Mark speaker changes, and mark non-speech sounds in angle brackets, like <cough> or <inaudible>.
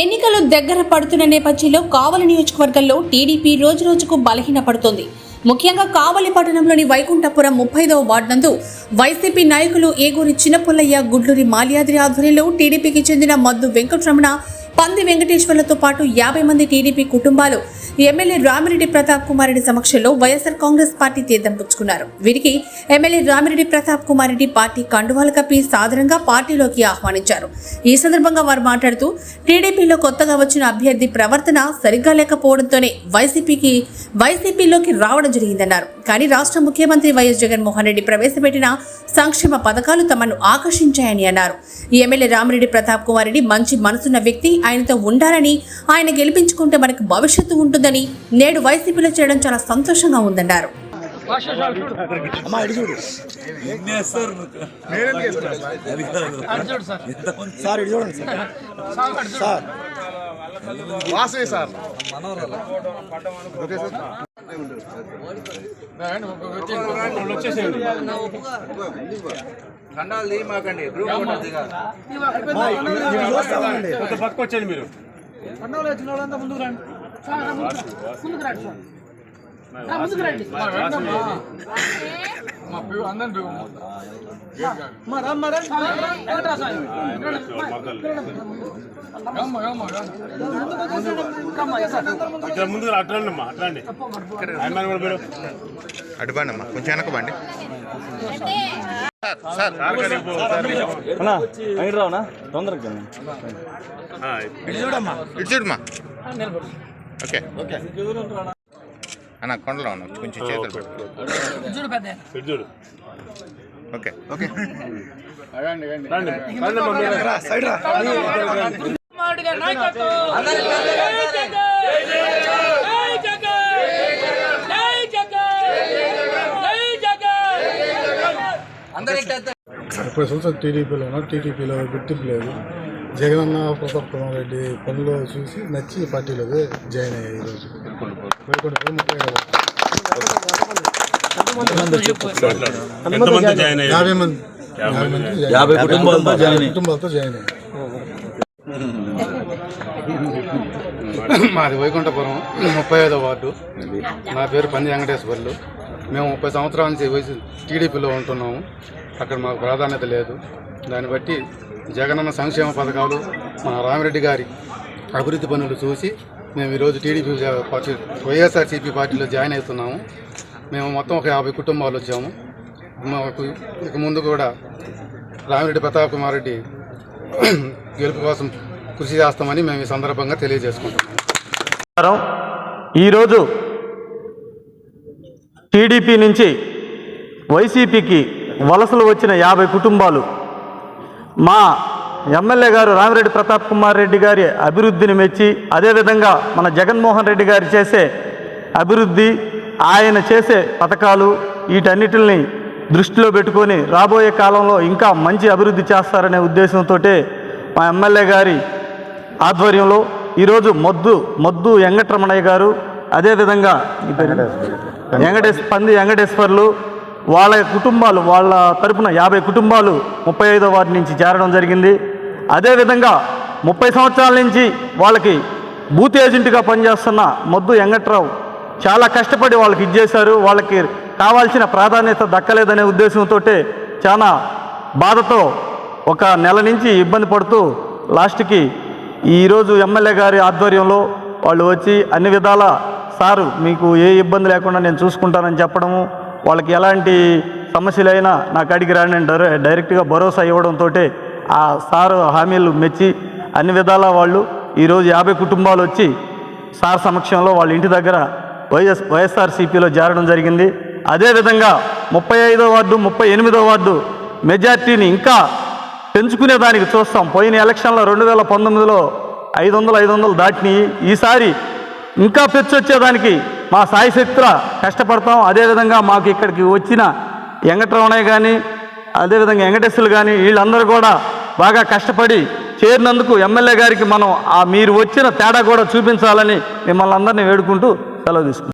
Speaker 1: ఎన్నికలు దగ్గర పడుతున్న నేపథ్యంలో కావలి నియోజకవర్గంలో టీడీపీ రోజురోజుకు బలహీనపడుతోంది. ముఖ్యంగా కావలి పట్టణంలోని వైకుంఠపురం ముప్పైదవ వార్డు నందు వైసీపీ నాయకులు ఏగూరి చిన్నపుల్లయ్య గుడ్లూరి మాల్యాద్రి ఆధ్వర్యంలో టీడీపీకి చెందిన మద్దు వెంకటరమణ పంది వెంకటేశ్వర్లతో పాటు యాభై మంది టీడీపీ కుటుంబాలు ఎమ్మెల్యే రామిరెడ్డి ప్రతాప్ కుమారెడ్డి సమక్షంలో వైఎస్ఆర్ కాంగ్రెస్ పార్టీ తీర్థం పుచ్చుకున్నారు. వీరికి ఎమ్మెల్యే రామిరెడ్డి ప్రతాప్ కుమార్ రెడ్డి పార్టీ కండువాలు కప్పి సాధారణంగా పార్టీలోకి ఆహ్వానించారు. ఈ సందర్భంగా వారు మాట్లాడుతూ టీడీపీలో కొత్తగా వచ్చిన అభ్యర్థి ప్రవర్తన సరిగ్గా లేకపోవడంతోనే వైసీపీకి వైసీపీలోకి రావడం జరిగిందన్నారు. కానీ రాష్ట్ర ముఖ్యమంత్రి వైఎస్ జగన్మోహన్ రెడ్డి ప్రవేశపెట్టిన సంక్షేమ పథకాలు తమను ఆకర్షించాయని అన్నారు. ఈ ఎమ్మెల్యే రామిరెడ్డి ప్రతాప్ కుమార్ రెడ్డి మంచి మనసున్న వ్యక్తి ఆయనతో ఉండాలని ఆయన గెలిపించుకుంటే మనకు భవిష్యత్తు ఉంటుందని నేడు వైసీపీలో చేయడం చాలా సంతోషంగా ఉందన్నారు.
Speaker 2: సార్. ఇటు చూడండి సార్ సార్
Speaker 3: వాసవి సార్
Speaker 4: ఖండాలు తీయమాకండి గ్రూప్ ఫోటో దిగాలి
Speaker 2: మా ఇటు ఇటు చూస్తామండి
Speaker 5: కొంత ఇక్కడ ముందు అట్లండి
Speaker 3: కొంచెం వెనకబండి సార్
Speaker 6: రావునా? తొందరగా
Speaker 5: ఆ,
Speaker 3: ఇటు చూడమ్మా ఇటు చూడమ్మా. ఓకే. ఓకే. అన్న కొండలో ఉన్నా కొంచెం చేతులు పెట్టు.
Speaker 5: చూడు.
Speaker 3: ఓకే. ఓకే.
Speaker 2: సైడ్ రా.
Speaker 7: ముప్పై సంవత్సరాలు టీడీపీలో ఉన్నా టీడీపీలో గుర్తింపు లేదు జగనన్న ప్రతాప్ కుమార్ రెడ్డి పనులు చూసి నచ్చి ఈ పార్టీలోకి జాయిన్ అయ్యాయి ఈరోజు. ముప్పై
Speaker 5: అయ్యారు
Speaker 7: యాభై మంది.
Speaker 6: కుటుంబాలతో జాయిన్.
Speaker 7: కుటుంబాలతో జాయిన్
Speaker 8: మాది వైకుంఠపురం ముప్పై ఐదో వార్డు. నా పేరు పంది వెంకటేశ్వర్లు. మేము ముప్పై సంవత్సరాల నుంచి వయసు టీడీపీలో ఉంటున్నాము. అక్కడ మాకు ప్రాధాన్యత లేదు. దాన్ని బట్టి జగనన్న సంక్షేమ పథకాలు మన రామిరెడ్డి గారి అభివృద్ధి పనులు చూసి మేము ఈరోజు టీడీపీ పార్టీ వైఎస్ఆర్సీపీ పార్టీలో జాయిన్ అవుతున్నాము. మేము మొత్తం ఒక యాభై కుటుంబాలు వచ్చాము. మాకు ఇక ముందు కూడా రామిరెడ్డి ప్రతాప్ కుమార్ రెడ్డి <clears throat> గెలుపు కోసం కృషి చేస్తామని మేము ఈ సందర్భంగా
Speaker 6: తెలియజేసుకుంటాం ఈరోజు టీడీపీ నుంచి వైసీపీకి వలసలు వచ్చిన యాభై కుటుంబాలు మా ఎమ్మెల్యే గారు రామిరెడ్డి ప్రతాప్ కుమార్ రెడ్డి గారి అభివృద్ధిని మెచ్చి అదేవిధంగా మన జగన్మోహన్ రెడ్డి గారు చేసే అభివృద్ధి ఆయన చేసే పథకాలు వీటన్నిటిని దృష్టిలో పెట్టుకొని రాబోయే కాలంలో ఇంకా మంచి అభివృద్ధి చేస్తారనే ఉద్దేశంతో మా ఎమ్మెల్యే గారి ఆధ్వర్యంలో ఈరోజు మొద్దు మొద్దు వెంకటరమణయ్య గారు అదేవిధంగా ఈ పేరు? వెంకటేశ్ పంది వెంకటేశ్వర్లు వాళ్ళ కుటుంబాలు వాళ్ళ తరపున యాభై కుటుంబాలు ముప్పై ఐదో వార్డు నుంచి చేరడం జరిగింది. అదేవిధంగా ముప్పై సంవత్సరాల నుంచి వాళ్ళకి బూత్ ఏజెంట్గా పనిచేస్తున్న మొద్దు వెంకట్రావు చాలా కష్టపడి వాళ్ళకి ఇచ్చేశారు వాళ్ళకి కావాల్సిన ప్రాధాన్యత దక్కలేదనే ఉద్దేశంతో చాలా బాధతో ఒక నెల నుంచి ఇబ్బంది పడుతూ లాస్ట్కి ఈరోజు ఎమ్మెల్యే గారి ఆధ్వర్యంలో వాళ్ళు వచ్చి అన్ని విధాల సారు మీకు ఏ ఇబ్బంది లేకుండా నేను చూసుకుంటానని చెప్పడము వాళ్ళకి ఎలాంటి సమస్యలైనా నాకు అడిగి రాని నేను డైరెక్ట్గా భరోసా ఇవ్వడంతో ఆ సారు హామీలు మెచ్చి అన్ని విధాల వాళ్ళు ఈరోజు యాభై కుటుంబాలు వచ్చి సార్ సమక్షంలో వాళ్ళ ఇంటి దగ్గర వైఎస్ వైఎస్ఆర్సీపీలో చేరడం జరిగింది. అదేవిధంగా ముప్పై ఐదో వార్డు ముప్పై ఎనిమిదో వార్డు మెజార్టీని ఇంకా పెంచుకునే దానికి చూస్తాం. పోయిన ఎలక్షన్లో రెండు వేల పంతొమ్మిదిలో ఐదు వందలు ఐదు వందలు దాటినాయి. ఈసారి ఇంకా పెంచొచ్చేదానికి మా సాయశక్తుల కష్టపడతాం. అదేవిధంగా మాకు ఇక్కడికి వచ్చిన వెంకటరమణయ్య కానీ అదేవిధంగా వెంకటేశ్వరులు కానీ వీళ్ళందరూ కూడా బాగా కష్టపడి చేరినందుకు ఎమ్మెల్యే గారికి మనం ఆ మీరు వచ్చిన తేడా కూడా చూపించాలని మిమ్మల్ని అందరినీ వేడుకుంటూ సెలవు తీసుకుంటాం